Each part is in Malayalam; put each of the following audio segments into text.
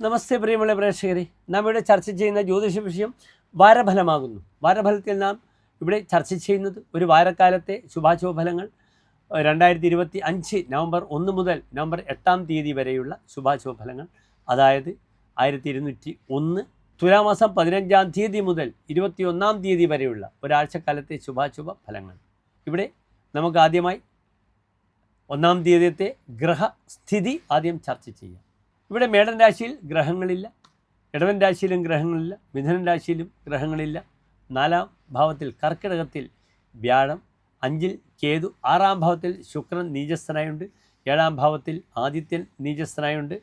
നമസ്തേ പ്രിയമുള്ള പ്രേക്ഷകരെ. നാം ഇവിടെ ചർച്ച ചെയ്യുന്ന ജ്യോതിഷ വിഷയം വാരഫലമാകുന്നു. വാരഫലത്തിൽ നാം ഇവിടെ ചർച്ച ചെയ്യുന്നത് ഒരു വാരക്കാലത്തെ ശുഭാശുഭ ഫലങ്ങൾ രണ്ടായിരത്തി ഇരുപത്തി അഞ്ച് നവംബർ ഒന്ന് മുതൽ നവംബർ എട്ടാം തീയതി വരെയുള്ള ശുഭാശുഭ ഫലങ്ങൾ അതായത് ആയിരത്തി ഇരുന്നൂറ്റി ഒന്ന് തുലാമാസം പതിനഞ്ചാം തീയതി മുതൽ ഇരുപത്തി ഒന്നാം തീയതി വരെയുള്ള ഒരാഴ്ചക്കാലത്തെ ശുഭാശുഭ ഫലങ്ങൾ ഇവിടെ നമുക്ക് ആദ്യമായി ഒന്നാം തീയതിയത്തെ ഗ്രഹസ്ഥിതി ആദ്യം ചർച്ച ചെയ്യാം. ഇവിടെ മേടൻ രാശിയിൽ ഗ്രഹങ്ങളില്ല ഇടവൻ രാശിയിലും ഗ്രഹങ്ങളില്ല മിഥുനൻ രാശിയിലും ഗ്രഹങ്ങളില്ല. നാലാം ഭാവത്തിൽ കർക്കിടകത്തിൽ വ്യാഴം അഞ്ചിൽ കേതു ആറാം ഭാവത്തിൽ ശുക്രൻ നീചസ്ഥനായുണ്ട് ഏഴാം ഭാവത്തിൽ ആദിത്യൻ നീചസ്ഥനായുണ്ട്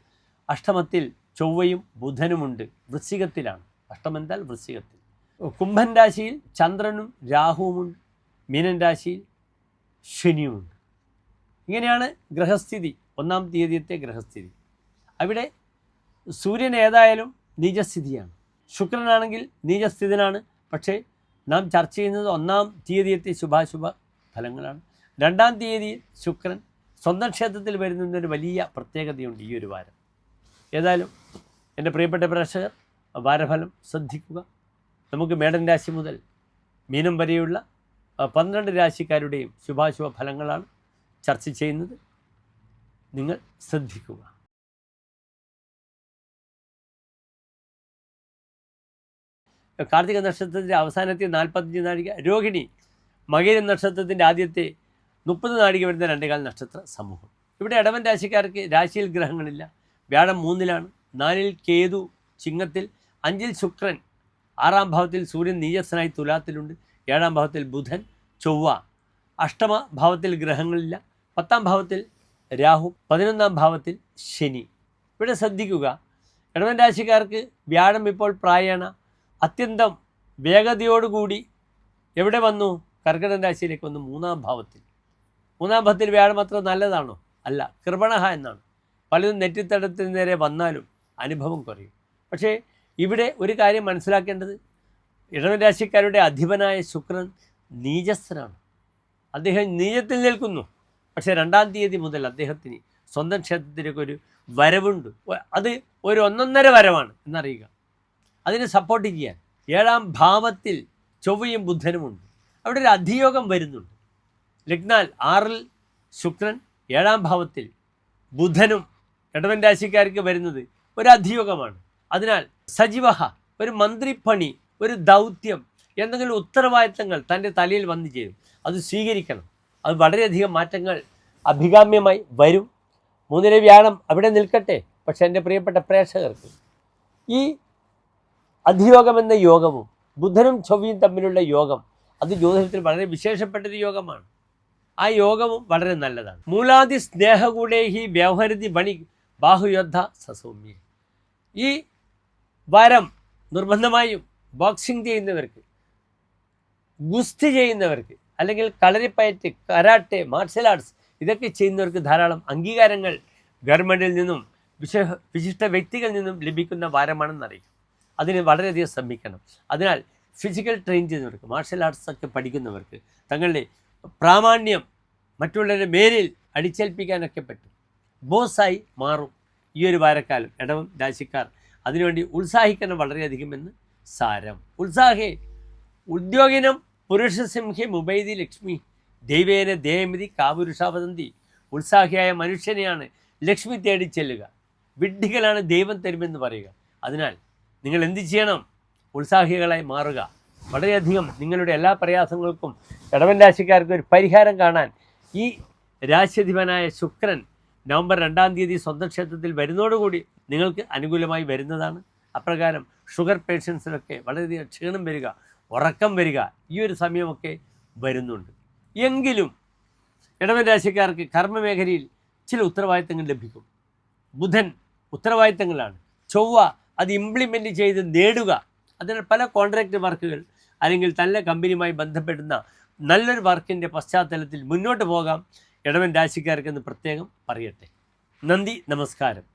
അഷ്ടമത്തിൽ ചൊവ്വയും ബുധനുമുണ്ട് വൃശ്ചികത്തിലാണ്. അഷ്ടമെന്താൽ വൃശ്ചികത്തിൽ. കുംഭൻ രാശിയിൽ ചന്ദ്രനും രാഹുവുമുണ്ട് മീനൻ രാശിയിൽ ശനിയുമുണ്ട്. ഇങ്ങനെയാണ് ഗ്രഹസ്ഥിതി ഒന്നാം തീയതിയത്തെ ഗ്രഹസ്ഥിതി. അവിടെ സൂര്യൻ ഏതായാലും നീചസ്ഥിതിയാണ്. ശുക്രനാണെങ്കിൽ നീചസ്ഥിതനാണ്. പക്ഷേ നാം ചർച്ച ചെയ്യുന്നത് ഒന്നാം തീയതിയത്തെ ശുഭാശുഭ ഫലങ്ങളാണ്. രണ്ടാം തീയതി ശുക്രൻ സ്വന്തം ക്ഷേത്രത്തിൽ വരുന്നതിനൊരു വലിയ പ്രത്യേകതയുണ്ട് ഈ ഒരു വാരം. ഏതായാലും എന്റെ പ്രിയപ്പെട്ട പ്രേക്ഷകർ വാരഫലം ശ്രദ്ധിക്കുക. നമുക്ക് മേടൻ രാശി മുതൽ മീനം വരെയുള്ള പന്ത്രണ്ട് രാശിക്കാരുടെയും ശുഭാശുഭ ഫലങ്ങളാണ് ചർച്ച ചെയ്യുന്നത്. നിങ്ങൾ ശ്രദ്ധിക്കുക. കാർത്തിക നക്ഷത്രത്തിന്റെ അവസാനത്തെ നാൽപ്പത്തഞ്ച് നാഴിക രോഹിണി മകര നക്ഷത്രത്തിന്റെ ആദ്യത്തെ മുപ്പത് നാഴിക വരുന്ന രണ്ടേകാൽ നക്ഷത്ര സമൂഹം. ഇവിടെ ഇടവൻ രാശിക്കാർക്ക് രാശിയിൽ ഗ്രഹങ്ങളില്ല. വ്യാഴം മൂന്നിലാണ് നാലിൽ കേതു ചിങ്ങത്തിൽ അഞ്ചിൽ ശുക്രൻ ആറാം ഭാവത്തിൽ സൂര്യൻ നീയസ്സനായി തുലാത്തിലുണ്ട് ഏഴാം ഭാവത്തിൽ ബുധൻ ചൊവ്വ. അഷ്ടമ ഭാവത്തിൽ ഗ്രഹങ്ങളില്ല പത്താം ഭാവത്തിൽ രാഹു പതിനൊന്നാം ഭാവത്തിൽ ശനി. ഇവിടെ ശ്രദ്ധിക്കുക ഇടവൻ രാശിക്കാർക്ക് വ്യാഴം ഇപ്പോൾ പ്രായണ അത്യന്തം വേഗതയോടുകൂടി എവിടെ വന്നു? കർക്കിടക രാശിയിലേക്ക് വന്നു മൂന്നാം ഭാവത്തിൽ. മൂന്നാം ഭാവത്തിൽ വ്യാഴം അത്ര നല്ലതാണോ? അല്ല കൃപണഹ എന്നാണ്. പലതും നെറ്റിത്തടത്തിന് നേരെ വന്നാലും അനുഭവം കുറയും. പക്ഷേ ഇവിടെ ഒരു കാര്യം മനസ്സിലാക്കേണ്ടത്. ഇടവൻ രാശിക്കാരുടെ അധിപനായ ശുക്രൻ നീചസ്ഥനാണ്. അദ്ദേഹം നീചത്തിൽ നിൽക്കുന്നു. പക്ഷേ രണ്ടാം തീയതി മുതൽ അദ്ദേഹത്തിന് സ്വന്തം ക്ഷേത്രത്തിലേക്ക് ഒരു വരവുണ്ട്. അത് ഒരു ഒന്നൊന്നര വരവാണ് എന്നറിയുക. അതിനെ സപ്പോർട്ട് ചെയ്യാൻ. ഏഴാം ഭാവത്തിൽ ചൊവ്വയും ബുധനുമുണ്ട് അവിടെ ഒരു അധിയോഗം വരുന്നുണ്ട്. ലഗ്നാൽ ആറിൽ ശുക്രൻ ഏഴാം ഭാവത്തിൽ ബുധനും ഇടവൻ രാശിക്കാർക്ക് വരുന്നത് ഒരു അധിയോഗമാണ്. അതിനാൽ സജീവഹ ഒരു മന്ത്രിപ്പണി ഒരു ദൗത്യം എന്തെങ്കിലും ഉത്തരവാദിത്തങ്ങൾ തന്റെ തലയിൽ വന്നു ചെയ്യും അത് സ്വീകരിക്കണം. അത് വളരെയധികം മാറ്റങ്ങൾ അഭികാമ്യമായി വരും. മൂന്നിലെ വ്യാഴം അവിടെ നിൽക്കട്ടെ പക്ഷേ എന്റെ പ്രിയപ്പെട്ട പ്രേക്ഷകർക്ക് ഈ അധിയോഗം എന്ന യോഗവും ബുധനും ചൊവ്വയും തമ്മിലുള്ള യോഗം അത് ജ്യോതിഷത്തിൽ വളരെ വിശേഷപ്പെട്ടൊരു യോഗമാണ്. ആ യോഗവും വളരെ നല്ലതാണ്. മൂലാദി സ്നേഹകൂടേഹി വ്യവഹരതി ബണി ബാഹുയോദ്ധ സസൗമ്യ. ഈ വരം നിർബന്ധമായും ബോക്സിംഗ് ചെയ്യുന്നവർക്ക് ഗുസ്തി ചെയ്യുന്നവർക്ക് അല്ലെങ്കിൽ കളരിപ്പയറ്റ് കരാട്ടെ മാർഷൽ ആർട്സ് ഇതൊക്കെ ചെയ്യുന്നവർക്ക് ധാരാളം അംഗീകാരങ്ങൾ ഗവൺമെന്റിൽ നിന്നും വിശ വിശിഷ്ട വ്യക്തികളിൽ നിന്നും ലഭിക്കുന്ന വാരമാണെന്നറിയും. അതിന് വളരെയധികം ശ്രമിക്കണം. അതിനാൽ ഫിസിക്കൽ ട്രെയിൻ ചെയ്യുന്നവർക്ക് മാർഷൽ ആർട്സ് ഒക്കെ പഠിക്കുന്നവർക്ക് തങ്ങളുടെ പ്രാമാണ്യം മറ്റുള്ളവരുടെ മേലിൽ അടിച്ചേൽപ്പിക്കാനൊക്കെ പറ്റും. ബോസായി മാറും ഈ ഒരു വാരക്കാലം. ഇടവം രാശിക്കാർ അതിനുവേണ്ടി ഉത്സാഹിക്കണം വളരെയധികം എന്ന് സാരം. ഉത്സാഹേ ഉദ്യോഗിനം പുരുഷസിംഹി മുബൈദി ലക്ഷ്മി ദൈവേന ദേയമിതി കാപുരുഷാവതന്തി. ഉത്സാഹിയായ മനുഷ്യനെയാണ് ലക്ഷ്മി തേടി ചെല്ലുക വിഡ്ഢികളാണ് ദൈവം തരുമെന്ന് പറയുക. അതിനാൽ നിങ്ങൾ എന്ത് ചെയ്യണം? ഉത്സാഹികളായി മാറുക. വളരെയധികം നിങ്ങളുടെ എല്ലാ പ്രയാസങ്ങൾക്കും ഇടവൻ രാശിക്കാർക്ക് ഒരു പരിഹാരം കാണാൻ ഈ രാശ്യധിപനായ ശുക്രൻ നവംബർ രണ്ടാം തീയതി സ്വന്തം ക്ഷേത്രത്തിൽ വരുന്നതോടുകൂടി നിങ്ങൾക്ക് അനുകൂലമായി വരുന്നതാണ്. അപ്രകാരം ഷുഗർ പേഷ്യൻസിനൊക്കെ വളരെയധികം ക്ഷീണം വരിക ഉറക്കം വരിക ഈ ഒരു സമയമൊക്കെ വരുന്നുണ്ട്. എങ്കിലും ഇടവൻ രാശിക്കാർക്ക് കർമ്മമേഖലയിൽ ചില ഉത്തരവാദിത്തങ്ങൾ ലഭിക്കും. ബുധൻ ഉത്തരവാദിത്തങ്ങളാണ്. ചൊവ്വ അത് ഇംപ്ലിമെന്റ് ചെയ്ത് നേടുക. അതിനാൽ പല കോൺട്രാക്റ്റ് വർക്കുകൾ അല്ലെങ്കിൽ നല്ല കമ്പനിയുമായി ബന്ധപ്പെടുന്ന നല്ലൊരു വർക്കിന്റെ പശ്ചാത്തലത്തിൽ മുന്നോട്ട് പോകാം. ഇടവൻ രാശിക്കാർക്കെന്ന് പ്രത്യേകം പറയട്ടെ. നന്ദി നമസ്കാരം.